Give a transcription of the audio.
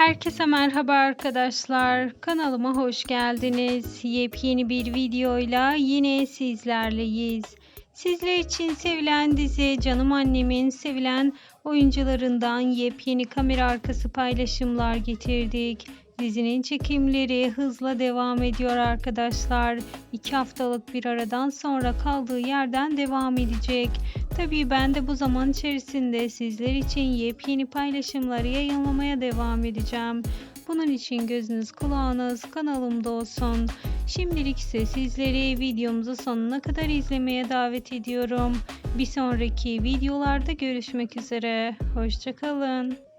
Herkese merhaba arkadaşlar. Kanalıma hoş geldiniz. Yepyeni bir videoyla yine sizlerleyiz. Sizler için sevilen dizi Canım Annem'in sevilen oyuncularından yepyeni kamera arkası paylaşımlar getirdik. Dizinin çekimleri hızla devam ediyor arkadaşlar. İki haftalık bir aradan sonra kaldığı yerden devam edecek. Tabii ben de bu zaman içerisinde sizler için yepyeni paylaşımları yayınlamaya devam edeceğim. Bunun için gözünüz kulağınız kanalımda olsun. Şimdilik ise sizleri videomuzu sonuna kadar izlemeye davet ediyorum. Bir sonraki videolarda görüşmek üzere. Hoşçakalın.